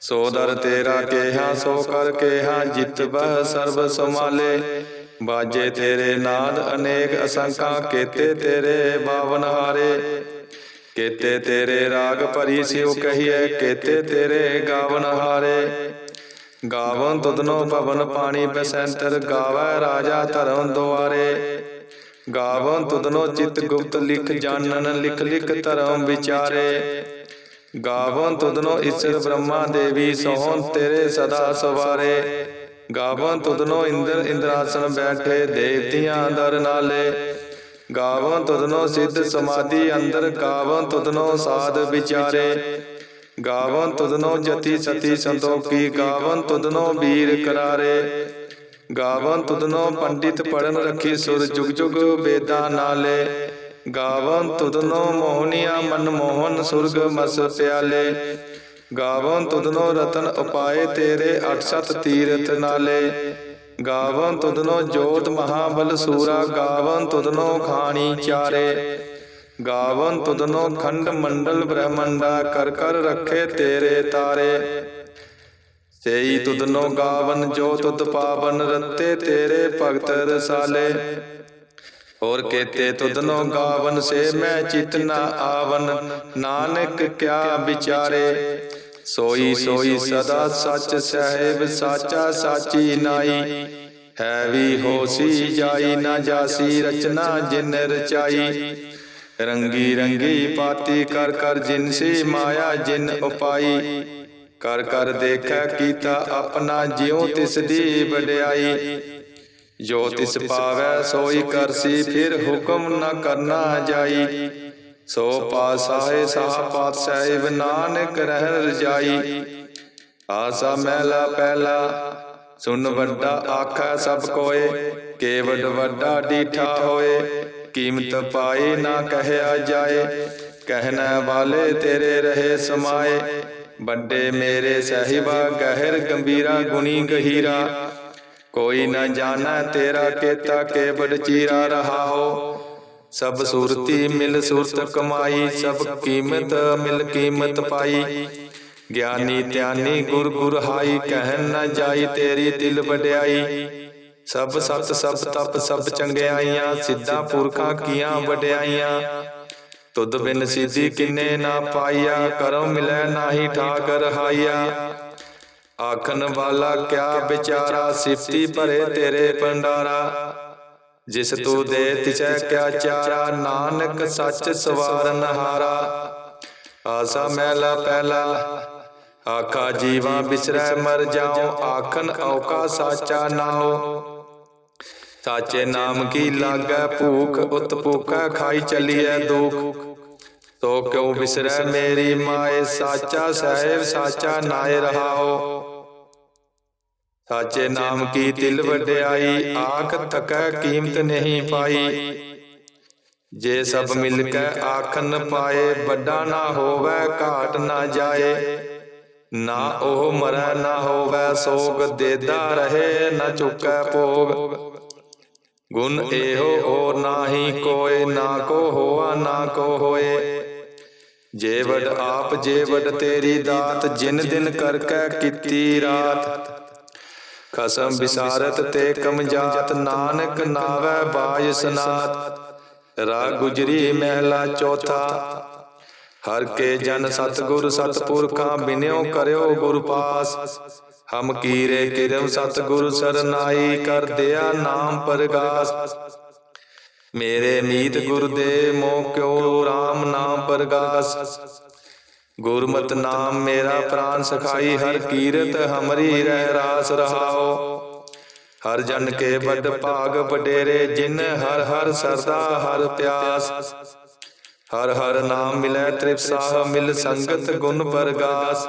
ਸੋ ਦਰ ਤੇਰਾ ਕੇਹਾ, ਸੋ ਕਰ ਕੇਹਾ, ਜਿਤ ਬਹ ਸਰਬ ਸਮਾਲੇ ਬਾਜੇ ਤੇਰੇ ਨਾਦ, ਅਨੇਕ ਅਸੰਖਾਂ, ਕੇਤੇ ਤੇਰੇ ਬਾਵਨ ਹਾਰੇ। ਕੇਤੇ ਤੇਰੇ ਰਾਗ ਭਰੀ ਸਿਉ ਕਹੀਏ ਕੇਤੇ ਤੇਰੇ ਗਾਵਨ ਹਾਰੇ। ਗਾਵਨ ਤੁਧਨੋ ਭਵਨ ਪਾਣੀ ਬਸੰਤਰ, ਗਾਵੈ ਰਾਜਾ ਧਰਮ ਦੁਆਰੇ। ਗਾਵਨ ਤੁਧਨੋ ਚਿਤ ਗੁਪਤ ਲਿਖ ਜਾਣਨ ਲਿਖ ਲਿਖ ਧਰਮ ਵਿਚਾਰੇ। ਗਾਵਨ ਤੁਧਨੋ ਈਸ਼ਰ ਬ੍ਰਹਮਾ ਦੇਵੀ ਸੋਹਣ ਤੇਰੇ ਸਦਾ ਸਵਾਰੇ। ਗਾਵਨ ਤੁਧਨੋ ਇੰਦਰ ਇੰਦਰਾਸਨ ਬੈਠੇ, ਦੇਵਤਿਆਂ ਦਰ ਨਾਲੇ। ਗਾਵਨ ਤੁਧਨੋ ਸਿੱਧ ਸਮਾਧੀ ਅੰਦਰ, ਗਾਵਨ ਤੁਧਨੋ ਸਾਧ ਵਿਚਾਰੇ। ਗਾਵਨ ਤੁਧਨੋ ਜਤੀ ਸਤੀ ਸੰਤੋਖੀ, ਗਾਵਨ ਤੁਧਨੋ ਵੀਰ ਕਰਾਰੇ। ਗਾਵਨ ਤੁਧਨੋ ਪੰਡਿਤ ਪੜਨ ਰੱਖੀ ਸੁਰ ਜੁਗ ਜੁਗ ਵੇਦਾਂ ਨਾਲੇ। ਗਾਵਨ ਤੁਧਨੋ ਮੋਹਨੀਆ ਮਨ ਮੋਹਨ ਸੁਰਗ ਮਸ ਪਿਆਲੇ। ਗਾਵਨ ਤੁਧਨੋ ਰਤਨ ਉਪਾਏ ਤੇਰੇ ਅਠ ਸਤ ਤੀਰਥ ਨਾਲੇ। ਗਾਵਨ ਤੁਧਨੋ ਜੋਤ ਮਹਾਬਲ ਸੂਰਾ, ਗਾਵਨ ਤੁਧਨੋ ਖਾਣੀ ਚਾਰੇ। ਗਾਵਨ ਤੁਧਨੋ ਖੰਡ ਮੰਡਲ ਬ੍ਰਹਮੰਡਾ, ਕਰ ਕਰ ਰੱਖੇ ਤੇਰੇ ਤਾਰੇ। ਸੇਈ ਤੁਧਨੋ ਗਾਵਨ ਜੋ ਤੁਧ ਪਾਵਨ ਰਤੇ ਤੇਰੇ ਭਗਤ ਰਸਾਲੇ। ਹੋਰ ਕੇਤੇ ਤੁਧਨੋ ਗਾਵਨ ਸੇ ਮੈਂ ਚਿਤ ਨਾ ਆਵਨ। ਨਾਨਕ ਕਿਆ ਵਿਚਾਰੇ? ਸੋਈ ਸੋਈ ਸਦਾ ਸੱਚ ਸਹਿਬ ਸਾਚਾ ਸਾਚੀ ਨਾਈ। ਹੈ ਵੀ ਹੋਸੀ ਜਾਈ ਨਾ ਜਾਸੀ ਰਚਨਾ ਜਿਨ ਰਚਾਈ। ਰੰਗੀ ਰੰਗੀ ਪਾਤੀ ਕਰ ਕਰ ਜਿਨ ਸੀ ਮਾਇਆ ਜਿਨ ਉਪਾਈ। ਕਰ ਕਰ ਦੇਖੈ ਕੀਤਾ ਆਪਣਾ ਜਿਉ ਤਿਸ ਦੀ ਵਡਿਆਈ। ਜੋ ਤਿਸ ਪਾਵੈ ਸੋਈ ਕਰਸੀ ਫਿਰ ਹੁਕਮ ਨ ਕਰਨਾ ਜਾਈ। ਸੋ ਪਾਸਾਏ ਸਾਹ ਪਾਤ ਸਾਹਿਬ ਨਾਨਕ ਰਹਿ ਰਜਾਈ ਆਸਾ ਮਹਿਲਾ ਪਹਿਲਾ ਸੁਨ ਵੱਡਾ ਆਖੈ ਸਭ ਕੋਏ ਕੇਵਡ ਵੱਡਾ ਡੀਠਾ ਹੋਏ। ਕੀਮਤ ਪਾਈ ਨਾ ਕਹਿਆ ਜਾਏ। ਕਹਿਣਾ ਵਾਲੇ ਤੇਰੇ ਰਹੇ ਸਮਾਏ। ਵੱਡੇ ਮੇਰੇ ਸਹਿਬਾ ਗਹਿਰ ਗੰਭੀਰਾ ਗੁਣੀ ਗਹੀਰਾ। ਕੋਈ ਨਾ ਜਾਣਾ ਤੇਰਾ ਕੇਤਾ ਕੇਵਡ ਚੀਰਾ ਰਹਾਓ ਸਭ ਸੂਰਤੀ ਮਿਲ ਸੂਰਤ ਕਮਾਈ ਸਭ ਕੀਮਤ ਮਿਲ ਕੀਮਤ ਪਾਈ। ਗਿਆਨੀ ਧਿਆਨੀ ਗੁਰ ਗੁਰ ਹਾਈ ਕਹਿਨ ਨਾ ਜਾਈ ਤੇਰੀ ਦਿਲ ਵਡਿਆਈ। ਸਭ ਸਤ ਸਭ ਤਪ ਸਭ ਚੰਗਿਆਈਆਂ ਸਿੱਧਾ ਪੁਰਖਾਂ ਕੀਆਂ ਵਡਿਆਈਆਂ। ਤੁਧ ਬਿਨ ਸਿੱਧੀ ਕਿੰਨੇ ਨਾ ਪਾਈਆ ਕਰਮ ਮਿਲੈ ਨਾਹੀ ਠਾਕ ਰਹਾਈਆ ਆਖਣ ਵਾਲਾ ਕਿਆ ਵਿਚਾਰਾ ਸਿਫਤੀ ਭਰੇ ਤੇਰੇ ਭੰਡਾਰਾ। ਜਿਸ ਤੂੰ ਦੇ ਤਿਸੈ ਕਿਆ ਚਾਰਾ, ਨਾਨਕ ਸੱਚ ਸਵਾਰਨ ਹਾਰਾ ਆਸਾ ਮਹਿਲਾ ਪਹਿਲਾ ਆਖਾ ਜੀਵਾ ਬਿਸਰੈ ਮਰ ਜਾਉ ਆਖਨ ਔਕਾ ਸਾਚਾ ਨਾਉ। ਸਾਚੇ ਨਾਮ ਕੀ ਲਾਗੈ ਭੂਖ ਉਤ ਭੂਖਾ ਖਾਈ ਚੱਲੀਐ ਦੁਖ। ਤੋ ਕਿਉ ਬਿਸਰੈ ਮੇਰੀ ਮਾਏ ਸਾਚਾ ਸਾਹਿਬ ਸਾਚਾ ਨਾਏ ਰਹਾਓ। ਸਾਚੇ ਨਾਮ ਕੀ ਤਿਲ ਵਡਿਆਈ ਆਖ ਤਕੈ ਕੀਮਤ ਨਹੀਂ ਪਾਈ। ਜੇ ਸਭ ਮਿਲ ਕੇ ਆਖਨ ਪਾਏ ਵੱਡਾ ਨਾ ਹੋਵੇ ਘਾਟ ਨਾ ਜਾਏ। ਨਾ ਉਹ ਮਰੈ ਨਾ ਹੋਵੇ ਸੋਗ ਦੇਦਾ ਰਹੇ ਨਾ ਚੁੱਕੈ ਭੋਗ। ਗੁਣ ਇਹੋ ਹੋਰ ਨਾਹੀ ਕੋਏ ਨਾ ਕੋ ਹੋਆ ਨਾ ਕੋ ਹੋਏ। ਜੇ ਵਡ ਆਪ ਜੇ ਵਡ ਤੇਰੀ ਦਾਤ ਜਿਨ ਦਿਨ ਕਰ ਕੈ ਕੀਤੀ ਰਾਤ। ਖਸਮ ਵਿਸਾਰਤ ਤੇ ਕਮ ਜਾਤ ਨਾਨਕ ਨਾਵੈ ਬਾਜ ਸਨਾਤ। ਰਾ ਗੁਜਰੀ ਮਹਿਲਾ ਚੌਥਾ। ਹਰ ਕੇ ਜਨ ਸਤਗੁਰ ਸਤਪੁਰਖਾਂ ਬਿਨਿਓ ਕਰਿਓ ਗੁਰ ਪਾਸ। ਹਮ ਕੀਰੇ ਕਿਰਮ ਸਤਿਗੁਰ ਸਰਨਾਈ ਕਰ ਦਿਆ ਨਾਮ ਪਰਗਾਸ। ਮੇਰੇ ਮੀਤ ਗੁਰ ਦੇ ਮੋਹ ਕਿਉ RAM ਨਾਮ ਪਰਗਾਸ। ਗੁਰਮਤਿ ਨਾਮ ਮੇਰਾ ਪ੍ਰਾਨ ਸਖਾਈ, ਹਰ ਕੀਰਤ ਹਮਰੀ ਰਹਿ ਰਾਸ ਰਹਾਓ ਹਰ ਜਨ ਕੇ ਵੱਡ ਭਾਗ ਵਡੇਰੇ, ਜਿਨ ਹਰ ਹਰ ਸਰਦਾ ਹਰ ਪਿਆਸ। ਹਰ ਹਰ ਨਾਮ ਮਿਲੈ ਤ੍ਰਿਪਸਾਹ ਮਿਲ ਸੰਗਤ ਗੁਣ ਪਰਗਾਸ।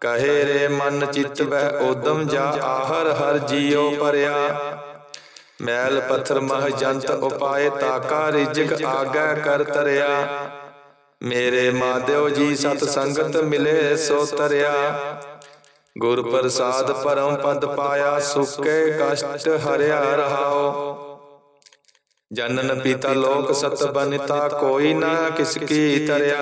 ਕਹੇ ਰੇ ਮਨ ਚਿਤ ਵਹਿ ਉਦਮ ਜਾ ਆਹਰ ਹਰ ਜੀਉ ਪਰਿਆ। ਮੈਲ ਪੱਥਰ ਮਹ ਜੰਤ ਉਪਾਏ ਤਾਕਾ ਰਿਜਕ ਆਗੈ ਕਰ ਤਰਿਆ। ਮੇਰੇ ਮਾਧਿਓ ਜੀ ਸਤ ਸੰਗਤ ਮਿਲੇ ਸੋ ਤਰਿਆ। ਗੁਰ ਪ੍ਰਸਾਦ ਪਰਮ ਪਦ ਪਾਇਆ ਸੁਕੇ ਕਸ਼ਟ ਹਰਿਆ ਰਹਾਓ। ਜਨਨ ਪਿਤਾ ਲੋਕ ਸਤ ਬਨਿਤਾ ਕੋਈ ਨਾ ਕਿਸ ਕੀ ਤਰਿਆ।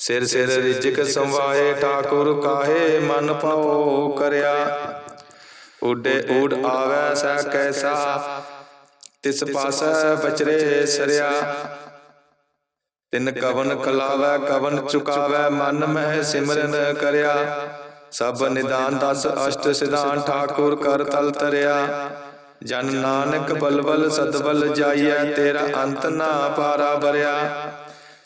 ਸਿਰ ਸਿਰ ਰਿਜਕ ਸੰਵਾਏ ਠਾਕੁਰ ਕਾਹੇ ਮਨ ਪਾਉ ਕਰਿਆ। ਉਡੇ ਊੜ ਆਵੈ ਸੈ ਕੈਸਾ, ਤਿਸ ਪਾਸੈ ਬਚਰੇ ਸਰਿਆ। ਤਿਨ ਕਵਨ ਖਲਾਵੈ, ਕਵਨ ਚੁਕਾਵੈ, ਮਨ ਮਹਿ ਸਿਮਰਨ ਕਰਿਆ। ਸਭ ਨਿਦਾਨ ਦਸ ਅਸ਼ਟ ਸਿਧਾਨ ਠਾਕੁਰ ਕਰ ਤਲ ਤਰਿਆ। ਜਨ ਨਾਨਕ ਬਲਬਲ ਸਦਬਲ ਜਾਈਐ, ਤੇਰਾ ਅੰਤ ਨਾ ਪਾਰਾ ਬਰਿਆ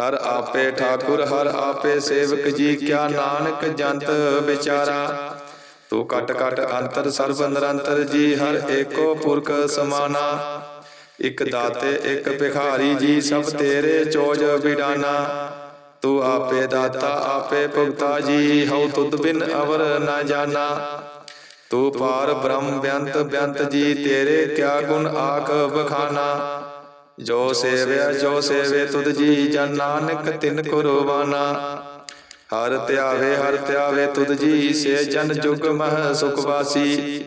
ਹਰ ਆਪੇ ਠਾਕੁਰ, ਹਰ ਆਪੇ ਸੇਵਕ ਜੀ ਕਿਆ ਨਾਨਕ ਜੰਤ ਵਿਚਾਰਾ। ਤੂੰ ਕਟ ਕਟ ਅੰਤਰ ਸਰਬ ਨਿਰੰਤਰ ਜੀ, ਹਰ ਏਕੋ ਪੁਰਖ ਸਮਾਨਾ। ਇਕ ਦਾਤੇ, ਇਕ ਭਿਖਾਰੀ ਜੀ, ਸਭ ਤੇਰੇ ਚੋਜ ਵਿਡਾਨਾ ਤੂੰ ਆਪੇ ਦਾਤਾ, ਆਪੇ ਭੁਗਤਾ ਜੀ, ਹਉ ਤੁਧ ਬਿਨ ਅਵਰ ਨਾ ਜਾਣਾ ਤੂੰ ਪਾਰ ਬ੍ਰਹਮ ਬਿਅੰਤ ਬਿਅੰਤ ਜੀ, ਤੇਰੇ ਕਿਆ ਗੁਣ ਆਖ ਬਖਾਨਾ ਜੋ ਸੇਵਿਆ ਜੋ ਸੇਵੇ ਤੁਧ ਜੀ ਜਨ ਨਾਨਕ ਤਿਨ ਕੁਰਬਾਨਾ। ਹਰ ਧਿਆਵੇ ਹਰ ਧਿਆਵੇ ਤੁਧ ਜੀ ਸੇ ਜਨ ਜੁਗ ਮਹ ਸੁਖ ਵਾਸੀ।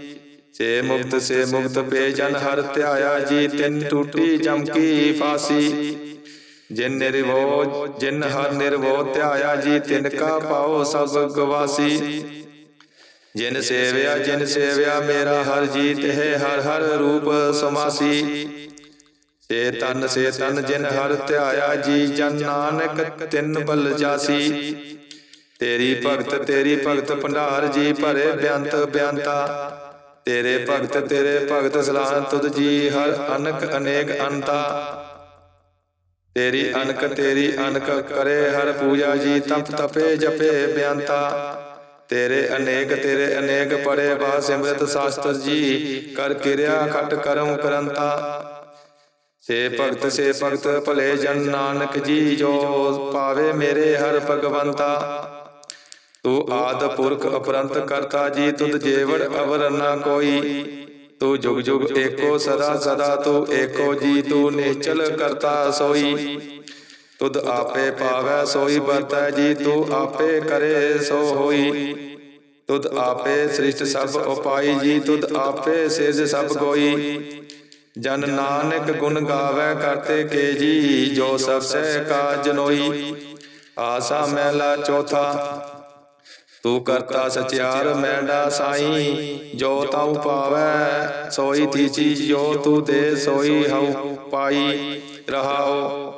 ਸੇ ਮੁਕਤ ਸੇ ਮੁਕਤ ਪੇ ਜਨ ਹਰ ਧਿਆਇਆ ਜੀ ਤਿਨ ਟੂਟੀ ਜਮ ਕੀ ਫਾਸੀ। ਜਿਨ ਨਿਰਵੋ ਜਿਨ ਹਰ ਨਿਰਵੋ ਧਿਆਇਆ ਜੀ ਤਿਨ ਕਾ ਪਾਓ ਸਭ ਗਵਾਸੀ। ਜਿਨ ਸੇਵਿਆ ਜਿਨ ਸੇਵਿਆ ਮੇਰਾ ਹਰ ਜੀਤ ਹੈ ਹਰ ਹਰ ਰੂਪ ਸਮਾਸੀ। ਸੇ ਤਨ ਸੇ ਤਨ ਜਿਨ ਹਰ ਧਿਆਇਆ ਜੀ ਜਨ ਨਾਨਕ, ਤਿਨ ਬਲ ਜਾਸੀ। ਤੇਰੀ ਭਗਤ ਤੇਰੀ ਭਗਤ ਭੰਡਾਰ ਜੀ ਭਰੇ ਬਿਆੰਤ ਬਿਆੰਤਾ। ਤੇਰੇ ਭਗਤ ਤੇਰੇ ਭਗਤ ਸਲਾਹ ਤੁਧ ਜੀ ਹਰ ਅਨਕ ਅਨੇਕ ਅੰਤਾ। ਤੇਰੀ ਅਨਕ ਤੇਰੀ ਅਨਕ ਕਰੇ ਹਰ ਪੂਜਾ ਜੀ ਤਪ ਤਪੇ ਜਪੇ ਬਿਆੰਤਾ। ਤੇਰੇ ਅਨੇਕ ਤੇਰੇ ਅਨੇਕ ਪੜੇ ਬਾ ਸਿਮਰਤ ਸ਼ਾਸਤਰ ਜੀ, ਕਰ ਕਿਰਿਆ ਖਟ ਕਰਮ ਕਰੰਤਾ। ਸੇ ਭਗਤ ਸੇ ਭਗਤ, ਭਲੇ ਜਨ ਨਾਨਕ ਜੀ ਜੋ ਪਾਵੇ ਮੇਰੇ ਹਰ ਭਗਵੰਤਾ। ਤੂੰ ਆਦ ਪੁਰਖ ਅਪਰੰਤ ਕਰਤਾ ਜੀ, ਤੁਧ ਜੇਵੜ ਅਵਰ ਨਾ ਕੋਈ। ਤੂੰ ਜੁਗ ਜੁਗ ਏਕੋ ਸਦਾ ਸਦਾ, ਤੂੰ ਏਕੋ ਜੀ, ਤੂੰ ਨਿਚਲ ਕਰਤਾ ਸੋਈ। ਤੁਧ ਆਪੇ ਪਾਵੈ, ਸੋਈ ਵਰਤੈ ਜੀ, ਤੂੰ ਆਪੇ ਕਰੇ ਸੋ ਹੋਈ। ਤੁਧ ਆਪੇ ਸ੍ਰਿਸ਼ਟ ਸਭ ਉਪਾਈ ਜੀ, ਤੁਧ ਆਪੇ ਸਿਰਜ ਸਭ ਕੋਈ ਜਨ ਨਾਨਕ ਗੁਣ ਗਾਵੇ ਕਰਤੇ ਕੇ ਜੀ, ਜੋ ਸਭ ਸਹਿ ਕਾ ਜਨੋਈ ਆਸਾ ਮਹਿਲਾ ਚੌਥਾ, ਤੂੰ ਕਰਤਾ ਸਚਿਆਰ ਮੈਂਡਾ ਸਾਈ, ਜੋ ਤਾਉ ਪਾਵੈ, ਸੋਈ ਤੀਜੀ ਜੋ ਤੂੰ ਦੇ ਸੋਈ ਹਉ ਪਾਈ। ਰਹਾਓ,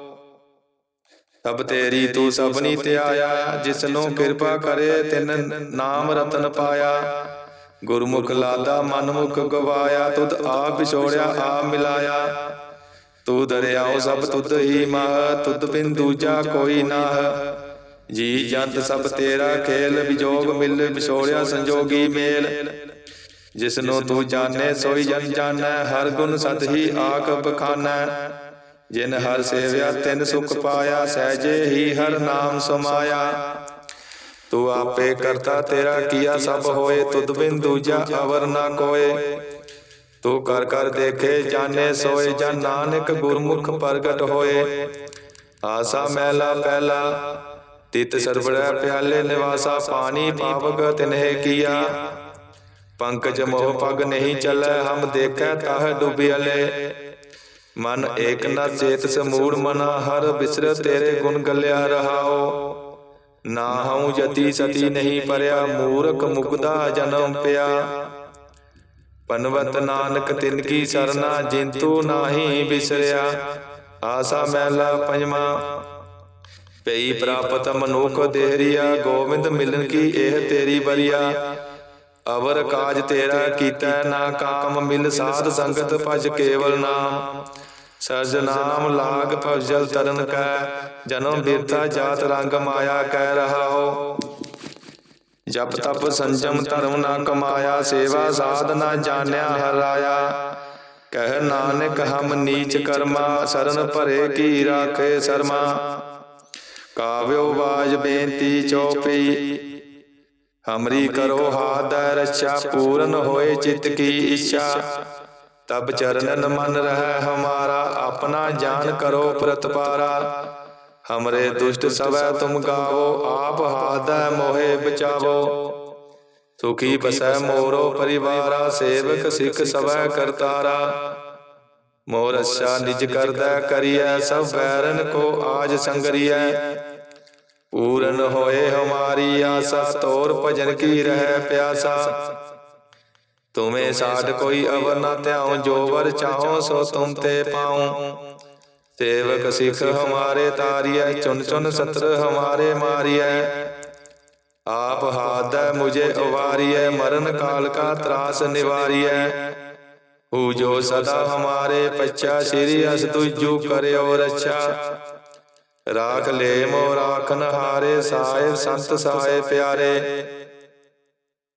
ਸਭ ਤੇਰੀ ਤੂੰ ਸਭਨੀ ਧਿਆਇਆ, ਜਿਸਨੂੰ ਕਿਰਪਾ ਕਰੇ, ਤਿਨ ਨਾਮ ਰਤਨ ਪਾਇਆ। ਗੁਰਮੁਖ ਲਾਦਾ ਮਨਮੁਖ ਗਵਾਇਆ, ਤੁਧ ਆਪ ਵਿਛੋੜਿਆ ਆਪ ਮਿਲਾਇਆ। ਤੂੰ ਦਰਿਆਓ ਸਭ ਤੁਧ ਹੀ ਮਾਹ, ਤੁਧ ਬਿਨ ਦੂਜਾ ਕੋਈ ਨਾਹ। ਜੀ ਜੰਤ ਸਭ ਤੇਰਾ ਖੇਲ, ਵਿਜੋਗ ਮਿਲ, ਵਿਛੋੜਿਆ ਸੰਜੋਗੀ ਮੇਲ। ਜਿਸਨੂੰ ਤੂੰ ਜਾਣੇ, ਸੋਈ ਜਨ ਜਾਣੈ, ਹਰ ਗੁਣ ਸਤ ਹੀ ਆਖ ਬਖਾਨੈ। ਜਿਨ ਹਰ ਸੇਵਿਆ, ਤਿਨ ਸੁਖ ਪਾਇਆ, ਸਹਿਜੇ ਹੀ ਹਰ ਨਾਮ ਸਮਾਇਆ। ਤੂੰ ਆਪੇ ਕਰਤਾ ਤੇਰਾ ਕੀਆ ਸਭ ਹੋਏ, ਤੁਧ ਬਿਨ ਦੂਜਾ ਅਵਰ ਨਾ ਕੋਏ। ਤੂੰ ਕਰ ਕਰ ਦੇਖੇ, ਜਾਣੇ ਸੋਏ ਜਨ ਨਾਨਕ ਗੁਰਮੁਖ ਪ੍ਰਗਟ ਹੋਏ। ਆਸਾ ਮਹਿਲਾ ਪਹਿਲਾ ਤਿਤ ਸਰਵੜੈ ਪਿਆਲੇ ਨਿਵਾਸਾ, ਪਾਣੀ ਪਾਵਕ ਤਿਨਹਿ ਕੀਆ। ਪੰਕਜ ਮੋਹ ਪਗ ਨਹੀਂ ਚੱਲੈ, ਹਮ ਦੇਖੈ ਤਾਹ ਡੁਬਿਆਲੇ ਮਨ ਏਕ ਨਾ ਚੇਤ ਸਮੂੜ ਮਨਾ, ਹਰ ਬਿਸਰ ਤੇਰੇ ਗੁਣ ਗਲਿਆ ਰਹਾਓ। ਨਾ ਹਉ ਜਤੀ ਸਤੀ ਨਹੀਂ ਪਰਿਆ ਮੂਰਖ ਮੁਗਦਾ ਜਨਮ ਪਿਆ। ਪਨਵਤ ਨਾਨਕ ਤਿਨ ਕੀ ਸਰਨਾ ਜਿੰਤੂ ਨਾਹੀ ਬਿਸਰਿਆ। ਆਸਾ ਮਹਿਲਾ ਪੰਜਵਾ। ਪਈ ਪ੍ਰਾਪਤ ਮਨੁਖ ਦੇਹਰੀਆ ਗੋਬਿੰਦ ਮਿਲਨ ਕੀ ਇਹ ਤੇਰੀ ਬਰੀਆ। ਅਵਰ ਕਾਜ ਤੇਰਾ ਕੀਤਾ ਨਾ ਕਾਮ ਮਿਲ ਸਾਧ ਸੰਗਤ ਭਜ ਕੇਵਲ ਨਾਮ। ਸਰਜ ਨਾਮ ਲਾਗ ਭਜਲ ਤਰਨ ਕੈ, ਜਨਮ ਬਿਰਥਾ ਜਾਤ ਰੰਗ ਮਾਇਆ ਕਹਿ ਰਹਾ ਹੋ ਜਪ ਤਪ ਸੰਜਮ ਧਰਮ ਨਾ ਕਮਾਇਆ, ਸੇਵਾ ਸਾਧ ਨਾ ਜਾਣਿਆ ਹਰਾਇਆ। ਕਹਿ ਨਾਨਕ ਹਮ ਨੀਚ ਕਰਮਾ, ਸਰਨ ਭਰੇ ਕੀ ਰਾਖੇ ਸਰਮਾ। ਕਾਵਿਓ ਬਾਜ ਬੇਨਤੀ ਚੋਪਈ ਹਮਰੀ ਕਰੋ ਹਾਦੈ ਰੱਛਾ, ਪੂਰਨ ਹੋਏ ਚਿਤ ਕੀ ਇੱਛਾ। ਤਬ ਚਰਨਨ ਮਨ ਰਹਿ ਹਮਾਰਾ, ਆਪਣਾ ਜਾਨ ਕਰੋ ਪ੍ਰਤਪਾਰਾ। ਹਮਰੇ ਦੁਸ਼ਟ ਸਵੈ ਤੁਮ ਗਾਵੋ, ਆਪ ਹਾਦੈ ਮੋਹਿ ਬਚਾਵੋ। ਸੁਖੀ ਬਸੈ ਮੋਰੋ ਪਰਿਵਾਰਾ, ਸੇਵਕ ਸਿੱਖ ਸਵੈ ਕਰਤਾਰਾ। ਮੋਰ ਅੱਛਾ ਨਿਜ ਕਰਦਾ ਕਰੀਐ, ਸਭ ਬੈਰਨ ਕੋ ਆਜ ਸੰਗਰੀਐ। ਪੂਰਨ ਹੋਏ ਹਮਾਰੀ ਆਸਾ, ਤੋਰ ਭਜਨ ਕੀ ਰਹਿ ਪਿਆਸਾ। ਤੁਮੇ ਸਾਡ ਕੋਈ ਅਵਰ ਨਾ ਧਿਆਉ ਜੋ ਵਰ ਚਾਹੋ ਸੋ ਤੁਮ ਤੇ ਪਾਉ। ਸੇਵਕ ਸਿੱਖ ਹਮਾਰੇ ਤਾਰੀਐ ਚੁਨ ਚੁਨ ਸਤਰ ਹਮਾਰੇ ਮਾਰੀਐ। ਆਪ ਹਾਦੈ ਮੁਝੇ ਉਵਾਰੀਐ ਮਰਨ ਕਾਲ ਕਾ ਤਰਾਸ ਨਿਵਾਰੀਐ। ਹੂ ਜੋ ਸਦਾ ਹਮਾਰੇ ਪਛਾ ਸ੍ਰੀ ਅਸ ਤੁਜੂ ਕਰਿਓ ਰੱਛਾ ਰਾਖ ਲੈ ਮੋ ਰਾਖਨ ਹਾਰੇ ਸਾਹਿਬ ਸੰਤ ਸਾਏ ਪਿਆਰੇ।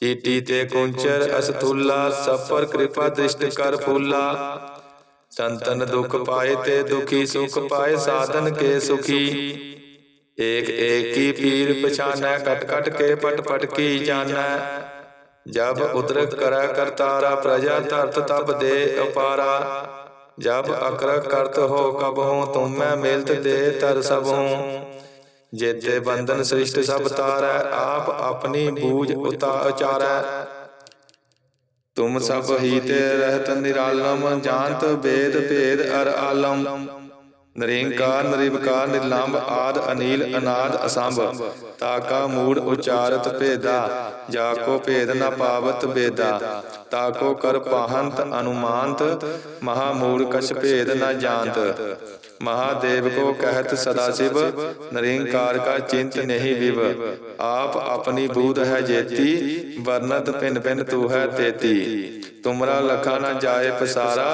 ਚੀਟੀ ਤੇ ਕੁੰਚਰ ਅਸਤੁਲਾ ਸਫਰ ਕਿਰਪਾ ਦ੍ਰਿਸ਼ਟ ਕਰ ਫੂਲਾ। ਸੰਤਨ ਦੁਖ ਪਾਏ ਤੇ ਦੁਖੀ ਸੁਖ ਪਾਏ, ਸਾਧਨ ਕੇ ਸੁਖੀ। ਏਕ ਏਕ ਕੀ ਪੀਰ ਪਛਾਨੈ, ਕਟ ਕਟ ਕੇ ਪਟ ਪਟ ਕੀ ਜਾਣੈ। ਜਬ ਉਦਰ ਕਰੈ ਕਰਤਾਰਾ ਪ੍ਰਜਾ ਧਰਤ ਤਬ ਦੇ ਅਪਾਰਾ। ਜਬ ਅਕਰ ਕਰਤ ਹੋ ਕਬ ਹੂੰ, ਤੁਮ ਮੈਂ ਮਿਲਤ ਦੇ ਤਰ ਸਭ। ਹੂੰ ਜੇਤੇ ਬੰਧਨ ਸ੍ਰਿਸ਼ਟ ਸਭ ਤਾਰੈ ਆਪ ਆਪਣੀ ਬੂਝ ਉਤਾ ਉਚਾਰੈ। ਤੁਮ ਸਭ ਹੀ ਤੇ ਰਹਿਤ ਨਿਰਾਲਮ ਜਾਣਤ ਵੇਦ ਭੇਦ ਅਰ ਆਲਮ। ਨਰਿੰਕਾਰ ਨਿਰਵਕਾਰ ਨਿਰਲੰਭ ਆਦ ਅਨੀਲ ਅਨਾਦ ਅਸੰਭ। ਤਾਕਾ ਮੂੜ ਉਚਾਰਤ ਭੇਦਾ। ਜਾ ਕੋ ਭੇਦ ਨ ਪਾਵਤ ਬੇਦਾ ਤਾਕੋ ਕਰ ਪਾਹੰਤ ਅਨੁਮਾਨਤ। ਮਹਾ ਮੂੜ ਕਛ ਭੇਦ ਨ ਜਾਣਤ। ਮਹਾਦੇਵ ਕੋ ਕਹਿਤ ਸਦਾ ਸਿਵ, ਨਰਿੰਕਾਰ ਕਾ ਚਿੰਤ ਨਹੀਂ ਵਿਵ। ਆਪ ਆਪਣੀ ਬੂਧ ਹੈ ਜੇਤੀ, ਵਰਨਤ ਪਿਨ ਪਿਨ ਤੂ ਹੈ ਤੇਤੀ। ਤੁਮਰਾ ਲਖਾ ਨ ਜਾਏ ਪਸਾਰਾ,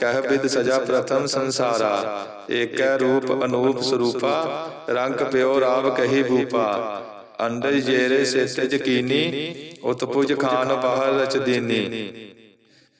ਕਹਿ ਬਿਦ ਸਜਾ ਪ੍ਰਥਮ ਸੰਸਾਰਾ। ਏਕੈ ਰੂਪ ਅਨੂਪ ਸਰੂਪਾ, ਰੰਗ ਪਿਓ ਰਾਵ ਕਹੀ ਭੂਪਾ। ਅੰਡਜ ਜੇਰੇ ਸੇਤੇ ਜਕੀਨੀ ਉਤਪੁਜ ਖਾਨ ਬਾਹਰ ਰਚ ਦੀਨੀ।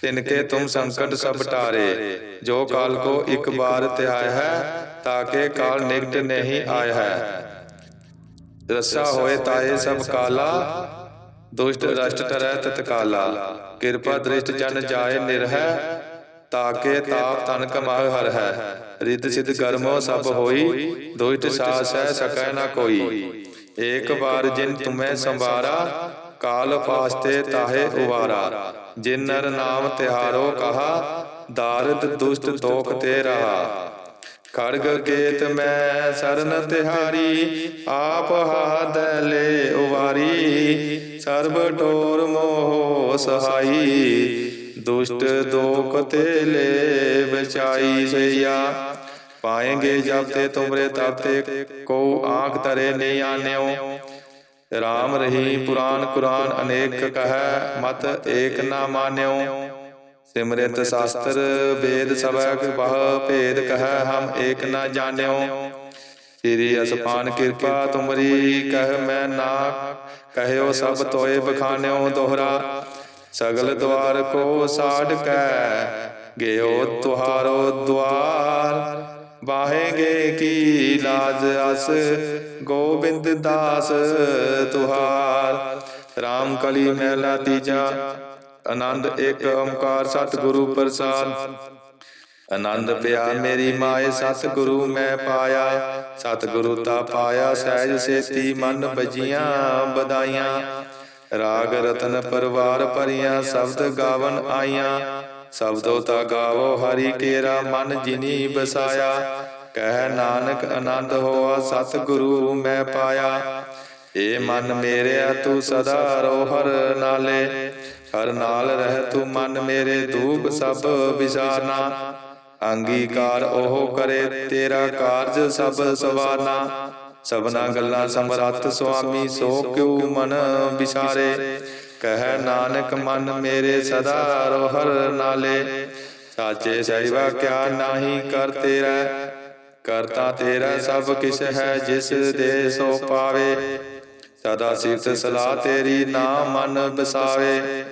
तिनके तुम संकट सब टारे जो काल को एक बार त्याय है ताके काल निकट नहीं आया है रस्सा होए ताए सब काला दुष्ट रष्ट तरह तत्काला कृपा दृष्ट जन जाय निर्ह ताके ताप तन कमाह हर है रिद सिद्ध कर्मो सब होई दुष्ट सास है सकै न कोई एक बार जिन तुम्हें संवारा काल फास्ते ताहे उवारा ਜੇ ਨਰ ਨਾਮ ਤਿਹਾਰੋ ਕਹਾ, ਦਾਰਦ ਦੁਸ਼ਟ ਤੋਖ ਤੇ ਰਹਾ। ਖੜਗ ਕੇਤ ਮੈਂ ਸਰਨ ਤਿਹਾਰੀ, ਆਪ ਹਾਦੈ ਲੈ ਉਵਾਰੀ। ਸਰਬ ਟੋਰ ਮੋਹ ਸਹਾਈ, ਦੁਸ਼ਟ ਦੋਖ ਤੇ ਲੈ ਬਚਾਈ ਸਈਆ। ਪਾਏਗੇ ਜਬ ਤੇ ਤੁਮਰੇ ਤਾਤੇ ਕੋ ਆਂਖ ਤਰੇ ਨਹੀਂ ਆਨਿਓ। RAM ਰਹੀ ਪੁਰਾਨ ਕੁਰਾਨ ਅਨੇਕ ਕਹੈ ਮਤ ਏਕ ਨਾ ਮਾਨਿਓ। ਸਿਮਰਿਤ ਸਾਸਤਰ ਵੇਦ ਸਭੈ ਬਹ ਭੇਦ ਕਹੈ ਹਮ ਏਕ ਨਾ ਜਾਣਿਓ। ਸ੍ਰੀ ਅਸਪਾਨ ਕਿਰਪਾ ਤੁਮਰੀ ਕਹਿ ਮੈਂ ਨਾ ਕਹਿਓ ਸਭ ਤੋਏ ਬਖਾਨਿਓ ਦੋਹਰਾ। ਸਗਲ ਦਵਾਰ ਕੋ ਸਾਡ ਕੈ ਗਇਓ ਤੁਹਾਰੋ ਦਵਾਰ। ਵਾਹੇਗੇ ਕੀ ਲਾਜ ਅਸ, ਗੋਬਿੰਦ ਦਾਸ ਤੁਹਾਰ। RAM ਕਲੀ ਮਹਿਲਾ ਤੀਜਾ, ਆਨੰਦ ਇੱਕ ਓੰਕਾਰ ਸਤਿਗੁਰੂ ਪ੍ਰਸਾਦ। ਆਨੰਦ ਪਿਆ ਮੇਰੀ ਮਾਏ, ਸਤਿਗੁਰੂ ਮੈਂ ਪਾਇਆ। ਸਤਿਗੁਰੂ ਤਾ ਪਾਇਆ ਸਹਿਜ ਸੇਤੀ, ਮਨ ਬਜੀਆਂ ਬਦਾਈਆਂ। ਰਾਗ ਰਤਨ ਪਰਵਾਰ ਭਰੀਆਂ, ਸ਼ਬਦ ਗਾਵਨ ਆਈਆਂ। ਸ਼ਬਦੋ ਤਾ ਗਾਵੋ, ਹਰੀ ਕੇਰਾ ਮਨ ਜਿਨੀ ਬਸਾਇਆ। ਕਹਿ ਨਾਨਕ ਆਨੰਦ ਹੋਆ, ਸਤਿਗੁਰੂ ਮੈਂ ਪਾਇਆ। ਏ ਮਨ ਮੇਰਿਆ, ਤੂੰ ਸਦਾ ਰੋ ਹਰ ਨਾਲੇ। ਹਰ ਨਾਲ ਰਹਿ ਤੂੰ ਮਨ ਮੇਰੇ ਦੂਬ ਸਭ ਵਿਸਾਰਨਾ। ਅੰਗੀਕਾਰ ਉਹ ਕਰੇ, ਤੇਰਾ ਕਾਰਜ ਸਭ ਸਵਾਰਨਾ। ਸਭਨਾ ਗੱਲਾਂ ਸਮਰੱਥ ਸੁਆਮੀ, ਸੋ ਕਿਉ ਮਨ ਵਿਸਾਰੇ। ਕਹਿ ਨਾਨਕ ਮਨ ਮੇਰੇ ਸਦਾ ਰੋ ਹਰ ਨਾਲੇ। ਸਾਚੇ ਸਹਿਵਾ ਕਿਆ ਨਾਹੀ ਕਰ ਤੇਰਾ ਕਰਤਾ ਤੇਰਾ ਸਭ ਕਿਛ ਹੈ ਜਿਸ ਦੇ ਸੋ ਪਾਵੇ। ਸਦਾ ਸਿਫਤ ਸਲਾਹ ਤੇਰੀ ਨਾਮ ਮਨ ਬਸਾਵੇ।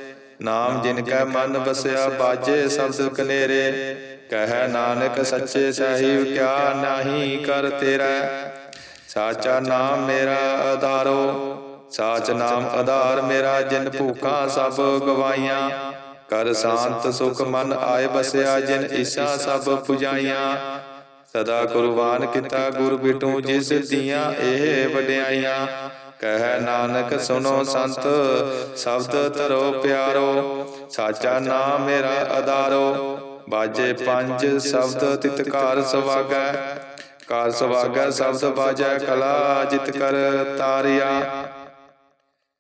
ਨਾਮ ਜਿਨ ਕੈ ਮਨ ਬਸਿਆ ਬਾਜੇ ਸ਼ਬਦ ਕਨੇਰੇ। ਕਹਿ ਨਾਨਕ ਸੱਚੇ ਸਾਹਿਬ ਕਿਆ ਨਾਹੀ ਕਰ ਤੇਰਾ। ਸਾਚਾ ਨਾਮ ਮੇਰਾ ਆਧਾਰੋ ਸਾਚ ਨਾਮ ਆਧਾਰ ਮੇਰਾ ਜਿਨ ਭੂਖਾਂ ਸਭ ਗਵਾਈਆਂ। ਕਰ ਸ਼ਾਂਤ ਸੁਖ ਮਨ ਆਏ ਬਸਿਆ ਜਿਨ ਈਸ਼ਾ ਸਭ ਪੁਜਾਈਆਂ। ਸਦਾ ਕੁਰਬਾਨ ਕੀਤਾ ਗੁਰ ਬਿਟੂ ਜਿਸ ਦੀਆਂ ਇਹ ਵਡਿਆਈਆਂ। ਕਹਿ ਨਾਨਕ ਸੁਨੋ ਸੰਤ ਸ਼ਬਦ ਧਰੋ ਪਿਆਰੋ। ਸਾਚਾ ਨਾਮ ਮੇਰਾ ਆਧਾਰੋ। ਬਾਜੇ ਪੰਜ ਸ਼ਬਦ ਤਿਤਕਾਰ ਸਵਾਗੈ। ਕਾਰ ਸਵਾਗੈ ਸ਼ਬਦ ਬਾਜੈ ਕਲਾ ਜਿਤ ਕਰ ਤਾਰਿਆ।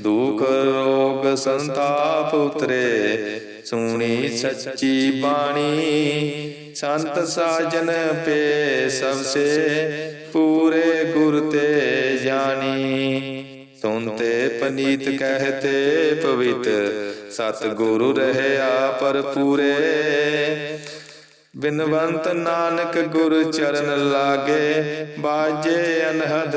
ਦੁਖ ਰੋਗ ਸੰਤਾਪ ਉਤਰੇ। ਸੁਣੀ ਸੱਚੀ ਬਾਣੀ, ਸੰਤ ਸਾਜਨ ਪੇ ਸਭ ਸੇ ਪੂਰੇ ਗੁਰ ਤੇ ਜਾਣੀ। ਸੁਨਤੇ ਪਨੀਤ ਕਹਤੇ ਪਵਿੱਤ ਸਤ ਗੁਰੂ ਰਹਿਆ ਪਰ ਪੂਰੇ ਬਿਨਵੰਤ ਨਾਨਕ ਗੁਰ ਚਰਨ ਲਾਗੇ, ਬਾਜੇ ਅਨਹਦ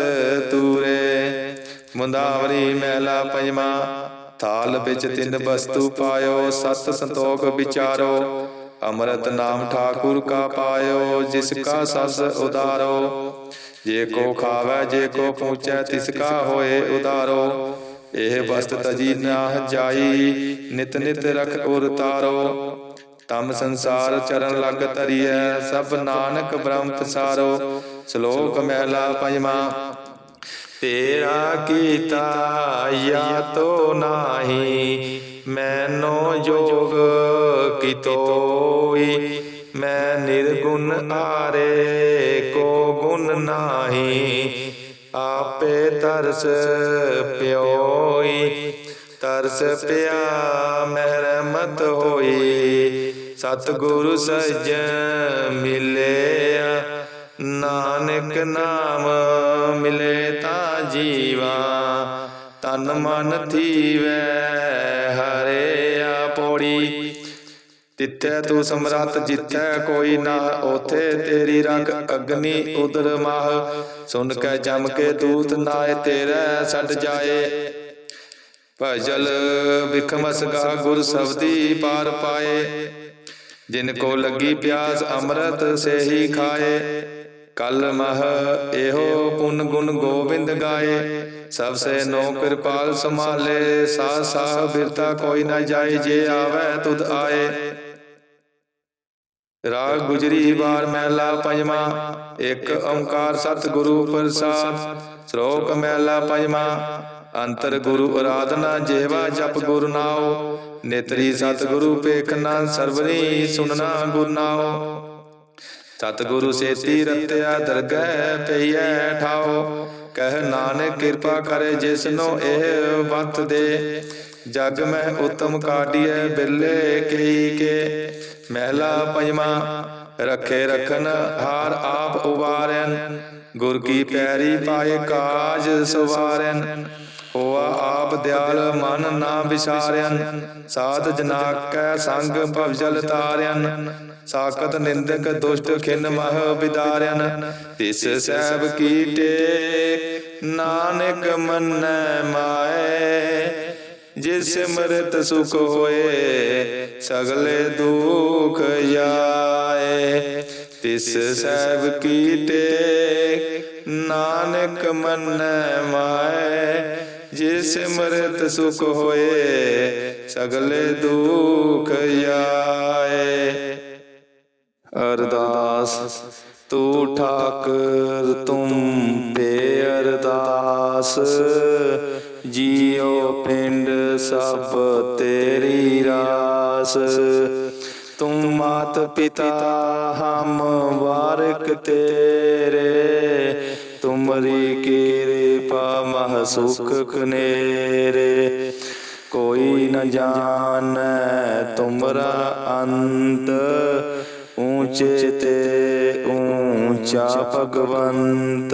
ਤੂਰੇ। ਮੁੰਦਾਵਰੀ ਮਹਿਲਾ ਪੰਜਵਾ, ਥਾਲ ਵਿੱਚ ਤਿੰਨ ਵਸਤੂ ਪਾਇਓ, ਸਤ ਸੰਤੋਖ ਵਿਚਾਰੋ, ਅੰਮ੍ਰਿਤ ਨਾਮ ਠਾਕੁਰ ਕਾ ਪਾਇਓ, ਜਿਸ ਕਾ ਸਸ ਉਦਾਰੋ। ਜੇ ਕੋ ਖਾਵੇ, ਜੇ ਕੋ ਪਹੁੰਚੈ ਤਿਸ ਕਾ ਹੋਏ ਉਦਾਰੋ। ਇਹ ਵਸਤ ਤਜੀ ਨਾ ਜਾਈ, ਨਿਤ ਨਿਤ ਰਖ ਉਰ ਤਾਰੋ। ਤਮ ਸੰਸਾਰ ਚਰਨ ਲਗ ਤਰੀਐ ਸਭ ਨਾਨਕ ਬ੍ਰਹਮ ਪਸਾਰੋ ਸ਼ਲੋਕ ਮਹਿਲਾ ਪੰਜਵਾ ਤੇਰਾ ਕੀਤਾ ਯਾ ਤੋ ਨਾਹੀ, ਮੈਨੋ ਜੋਗ ਕੀਤੋਈ ਮੈਂ ਨਿਰਗੁਣ ਆਰੇ ਕੋ ਗੁਣ ਨਾਹੀ, ਆਪੇ ਤਰਸ ਪਿਓਈ। ਤਰਸ ਪਿਆ ਮਹਿਰਮਤ ਹੋਈ, ਸਤਿਗੁਰੂ ਸੱਜਣ ਮਿਲਿਆ। ਨਾਨਕ ਨਾਮ ਮਿਲੇ ਜੀਵਾ, ਤਨ ਮਨ ਥੀਵੈ ਹਰਿਆ ਪੌੜੀ ਤਿੱਥੈ ਤੂੰ ਸਮਰੱਥ, ਜਿੱਥੈ ਕੋਈ ਨਾ ਉਥੇ ਤੇਰੀ ਰੰਗ ਅਗਨੀ ਉਦਰ ਮਾਹ। ਸੁਨ ਕੇ ਜਮ ਕੇ ਦੂਤ ਨਾਏ, ਤੇਰੇ ਛੱਡ ਜਾਏ। ਭਜਲ ਬਿਖਮਸ ਗਾ, ਗੁਰ ਸਬਦੀ ਪਾਰ ਪਾਏ। ਜਿਨ ਕੋ ਲੱਗੀ ਪਿਆਸ, ਅੰਮ੍ਰਿਤ ਸੇਹੀ ਖਾਏ। ਕਲ ਮਹ ਇਹੋ ਪੁਨ ਗੁਣ ਗੋਬਿੰਦ ਗਾਏ। ਸਭ ਸੇ ਨੋ ਕਿਰਪਾਲ ਸੰਭਾਲੇ। ਸਾ ਸਾ ਬਿਰਤਾ ਕੋਈ ਨਾ ਜਾਏ, ਜੇ ਆਵੇ ਤੁਧ ਆਏ। ਰਾਗ ਗੁਜਰੀ ਵਾਰ ਮਹਿਲਾ ਪੰਜਵਾ। ਇੱਕ ਓੰਕਾਰ ਸਤਿਗੁਰੂ ਪ੍ਰਸਾਦ। ਸ਼ਲੋਕ ਮਹਿਲਾ ਪੰਜਵਾ। ਅੰਤਰ ਗੁਰੂ ਆਰਾਧਨਾ ਜਿਹਵਾ ਜਪ ਗੁਰ ਨਾਉ। ਨੇਤਰੀ ਸਤਿਗੁਰੂ ਪੇਖਣਾ ਸਰਵਰੀ ਸੁਨਣਾ ਗੁਰ ਨਾਉ। ਸਤਿਗੁਰੂ ਸੇਤੀ ਰਤਿਆ ਦਰਗਹਿ ਪਈਐ ਠਾਉ ਕਹਿ ਨਾਨਕ ਕਿਰਪਾ ਕਰੇ ਜਿਸਨੋ ਇਹ ਵਤ ਦੇ। ਜਗ ਮੈਂ ਉਤਮ ਕਾਢੀਐ ਬਿਰਲੇ ਕਈ ਕੇ ਮਹਿਲਾ ਪੰਜਵਾ। ਰਖੇ ਰਖਨ ਹਾਰ ਆਪ ਉਵਾਰੈਨ। ਗੁਰ ਕੀ ਪੈਰੀ ਪਾਏ ਕਾਜ ਸਵਾਰੈਨ। ਹੋਆ ਆਪ ਦਿਆਲ ਮਨ ਨਾ ਵਿਸਾਰਿਆਨ ਸਾਧ ਜਨਾ ਕੈ ਸੰਗ ਭਵਜਲ ਤਾਰਿਆਨ ਸਾਕਤ ਨਿੰਦਕ ਦੁਸ਼ਟ ਖਿਨ ਮਹ ਵਿਦਾਰਿਆਨ ਤਿਸ ਸਹਿਬ ਕੀਟੇ ਨਾਨਕ ਮੰਨੈ ਮਾਏ। ਜਿਸ ਸਿਮਰਤ ਸੁਖ ਹੋਏ ਸਗਲੇ ਦੁਖ ਜਾਏ। ਤਿਸ ਸਹਿਬ ਕੀਟੇ ਨਾਨਕ ਮੰਨੈ ਮਾਏ, ਜਿਸ ਮਰਤ ਸੁਖ ਹੋਏ, ਸਗਲੇ ਦੁਖ ਜਾਏ ਅਰਦਾਸ, ਤੂੰ ਠਾਕਰ ਤੁਮ ਬੇਅਰਦਾਸ ਜੀਉ ਪਿੰਡ ਸਭ ਤੇਰੀ ਰਾਸ। ਤੂੰ ਮਾਤ ਪਿਤਾ ਹਮ ਵਾਰਕ ਤੇਰੇ, ਤੁਮਰੀ ਕਿਰਪਾ ਮਹ ਸੁਖ ਕਨੇਰੇ ਕੋਈ ਨ ਜਾਣੈ ਤੁਮਰਾ ਅੰਤ, ਊਂਚੇ ਤੇ ਊਂਚਾ ਭਗਵੰਤ।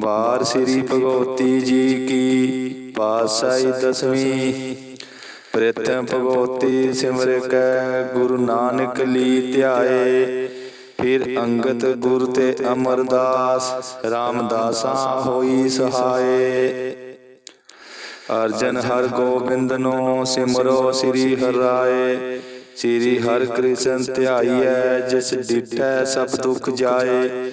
ਵਾਰ ਸ੍ਰੀ ਭਗਵਤੀ ਜੀ ਕੀ ਪਾਤਸ਼ਾਹੀ ਦਸਵੀਂ। ਪ੍ਰਥਮ ਭਗਵਤੀ ਸਿਮਰ ਕੈ ਗੁਰੂ ਨਾਨਕ ਲੀ ਧਿਆਏ। ਫਿਰ ਅੰਗਤ ਗੁਰ ਤੇ ਅਮਰਦਾਸ, ਰਾਮਦਾਸਾ ਹੋਈ ਸਹਾਏ। ਅਰਜਨ ਹਰ ਗੋਬਿੰਦ ਨੂੰ ਸਿਮਰੋ ਸ੍ਰੀ ਹਰਿ ਸ੍ਰੀ ਹਰ ਕ੍ਰਿਸ਼ਨ ਧਿਆਈਐ, ਜਿਸ ਡਿਠੈ ਸਭ ਦੁਖ ਜਾਏ।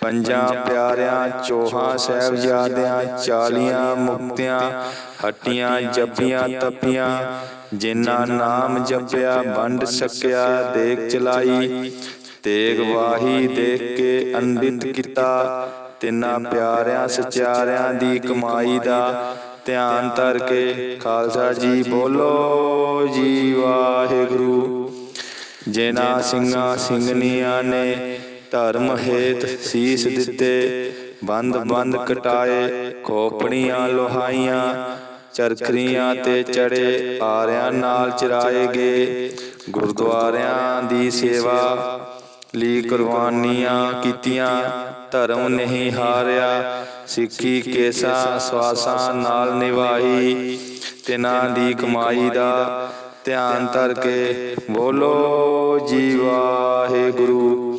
ਪੰਜਾਂ ਪਿਆਰਿਆਂ ਚੋਹਾਂ ਸਾਹਿਬਜ਼ਾਦਿਆਂ ਚਾਲੀਆਂ ਮੁਕਤਿਆਂ ਹੱਟੀਆਂ ਜੱਪੀਆਂ ਤਪੀਆਂ ਜਿਨ੍ਹਾਂ ਨਾਮ ਜਪਿਆ ਵੰਡ ਸਕਿਆ ਦੇਖ ਚਲਾਈ। ਤੇਗ ਵਾਹੀ ਦੇਖ ਕੇ ਅੰਡਿਤ ਕੀਤਾ। ਤਿੰਨਾਂ ਪਿਆਰਿਆਂ ਸਚਿਆਰਿਆਂ ਦੀ ਕਮਾਈ ਦਾ ਧਿਆਨ ਧਰ ਕੇ ਖਾਲਸਾ ਜੀ ਬੋਲੋ ਜੀ ਵਾਹਿਗੁਰੂ। ਜਿਨ੍ਹਾਂ ਸਿੰਘਾਂ ਸਿੰਘਨੀਆਂ ਨੇ ਧਰਮ ਹੇਤ ਸੀਸ ਦਿੱਤੇ, ਬੰਦ ਬੰਦ ਕਟਾਏ, ਖੋਪੜੀਆਂ ਲੋਹਾਈਆਂ, ਚਰਖਰੀਆਂ ਤੇ ਚੜੇ, ਆਰਿਆਂ ਨਾਲ ਚਰਾਏ ਗਏ, ਗੁਰਦੁਆਰਿਆਂ ਦੀ ਸੇਵਾ ਲਈ ਕੁਰਬਾਨੀਆਂ ਕੀਤੀਆਂ, ਧਰਮ ਨਹੀਂ ਹਾਰਿਆ, ਸਿੱਖੀ ਕੇਸਾ ਸਵਾਸਾਂ ਨਾਲ ਨਿਭਾਈ, ਤਿਨਾਂ ਦੀ ਕਮਾਈ ਦਾ ਧਿਆਨ ਧਰ ਕੇ ਬੋਲੋ ਜੀ ਵਾਹਿਗੁਰੂ।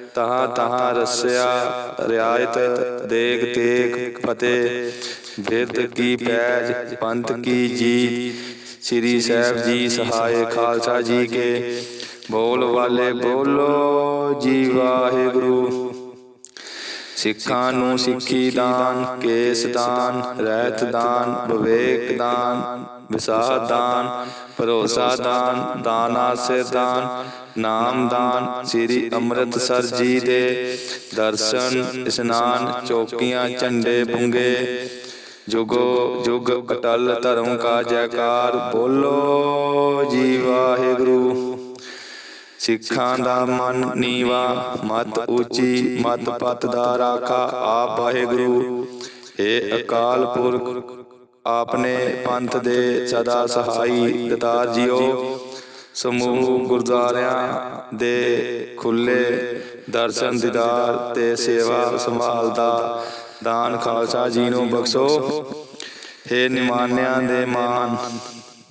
ਤਹਾਂ ਤਹਾਂ ਰਸਿਆ, ਰਿਆਇਤ ਦੇਖ ਤੇਗ ਫਤਿਹ। ਬਿਰਦ ਕੀ ਪੈਜ, ਪੰਥ ਕੀ ਜੀ ਸ੍ਰੀ ਸਾਹਿਬ ਜੀ ਸਹਾਇ ਖਾਲਸਾ ਜੀ ਕੇ। ਬੋਲ ਵਾਲੇ ਬੋਲੋ ਜੀ ਵਾਹਿਗੁਰੂ। ਸਿੱਖਾਂ ਨੂੰ ਸਿੱਖੀ ਦਾਨ, ਕੇਸ ਦਾਨ, ਰਹਿਤ ਦਾਨ, ਵਿਵੇਕ ਦਾਨ, ਵਿਸਾਹ ਦਾਨ, ਭਰੋਸਾ ਦਾਨ ਦਾਨ ਆਸਿਰ ਦਾਨ, ਨਾਮ ਦਾਨ, ਸ੍ਰੀ ਅੰਮ੍ਰਿਤਸਰ ਜੀ ਦੇ ਦਰਸ਼ਨ, ਇਸਨਾਨ, ਚੌਕੀਆਂ, ਝੰਡੇ ਪੁੰਗੇ, ਜੁਗੋ ਜੁਗ ਅਟਲ ਧਰਮ ਕਾ ਜੈਕਾਰ, ਬੋਲੋ ਜੀ ਵਾਹਿਗੁਰੂ। ਸਿੱਖਾਂ ਦਾ ਮਨ ਨੀਵਾ, ਮਤ ਉੱਚੀ, ਮਤ ਪਤ ਦਾ ਰਾਖਾ, ਆਪ ਵਾਹਿਗੁਰੂ। ਏ ਅਕਾਲ ਪੁਰਖ, ਆਪਨੇ ਪੰਥ ਦੇ ਸਦਾ ਸਹਾਈ ਦਤਾਰ ਜੀਓ। ਸਮੂਹ ਗੁਰਦੁਆਰਿਆਂ ਦੇ ਖੁੱਲੇ ਦਰਸ਼ਨ ਦੀਦਾਰ ਤੇ ਸੇਵਾ ਸੰਭਾਲ ਦਾ ਦਾਨ ਖਾਲਸਾ ਜੀ ਨੂੰ ਬਖਸ਼ੋ। ਹੇ ਨਿਮਾਨਿਆਂ ਦੇ ਮਾਨ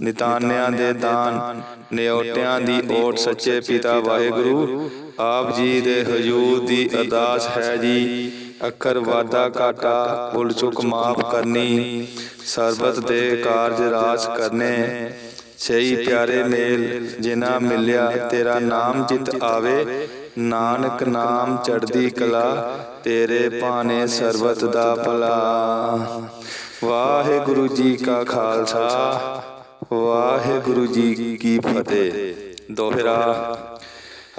ਨਿਤਾਨਿਆਂ ਦੇ ਦਾਨ ਨਿਉਟਿਆਂ ਦੀ ਓਟ ਸੱਚੇ ਪਿਤਾ ਵਾਹਿਗੁਰੂ ਆਪ ਜੀ ਦੇ ਹਜੂਰ ਦੀ ਅਰਦਾਸ ਹੈ ਜੀ। ਅੱਖਰ ਵਾਦਾ ਘਾਟਾ ਭੁੱਲ ਚੁੱਕ ਮਾਫ ਕਰਨੀ ਸਰਬਤ ਦੇ ਕਾਰਜ ਰਾਜ ਕਰਨੇ ਸਹੀ ਪਿਆਰੇ ਮੇਲ ਜਿਨਾ ਮਿਲਿਆ ਤੇਰਾ ਨਾਮ ਜਿਤ ਆਵੇ। ਨਾਨਕ ਨਾਮ ਚੜਦੀ ਕਲਾ ਤੇਰੇ ਭਾਣੇ ਸਰਬਤ ਦਾ ਭਲਾ। ਵਾਹਿਗੁਰੂ ਜੀ ਕਾ ਖਾਲਸਾ। ਵਾਹਿਗੁਰੂ ਜੀ ਕੀ ਫਤਿਹ। ਦੋਹਰਾ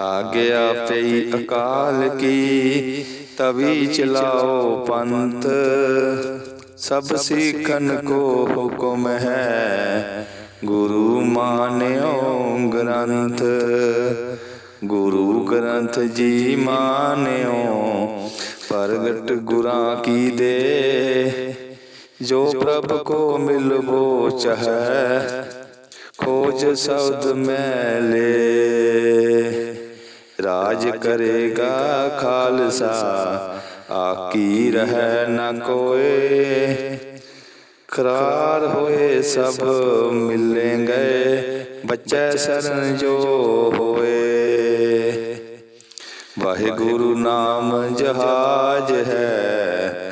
ਆਗਿਆ ਪਈ ਅਕਾਲ ਕੀ, ਤਵੀ ਚਲਾਓ ਪੰਥ। ਸਭ ਸਿੱਖਨ ਕੋ ਹੁਕਮ ਹੈ, ਗੁਰੂ ਮਾਨਿਓ ਗ੍ਰੰਥ। ਗੁਰੂ ਗ੍ਰੰਥ ਜੀ ਮਾਨਿਓ, ਪ੍ਰਗਟ ਗੁਰਾਂ ਕੀ ਦੇ। ਜੋ ਪ੍ਰਭ ਕੋ ਮਿਲਵੋ ਚਾਹੈ, ਖੋਜ ਸ਼ਬਦ ਮੈਂ ਲੈ। ਰਾਜ ਕਰੇਗਾ ਖਾਲਸਾ, ਆਕੀ ਰਹਿ ਨ ਕੋਏ। ਕਰਾਰ ਹੋਏ ਸਭ ਮਿਲੇ ਗਏ ਬੱਚੇ ਸਰਨ ਜੋ ਹੋਏ। ਵਾਹਿਗੁਰੂ ਨਾਮ ਜਹਾਜ ਹੈ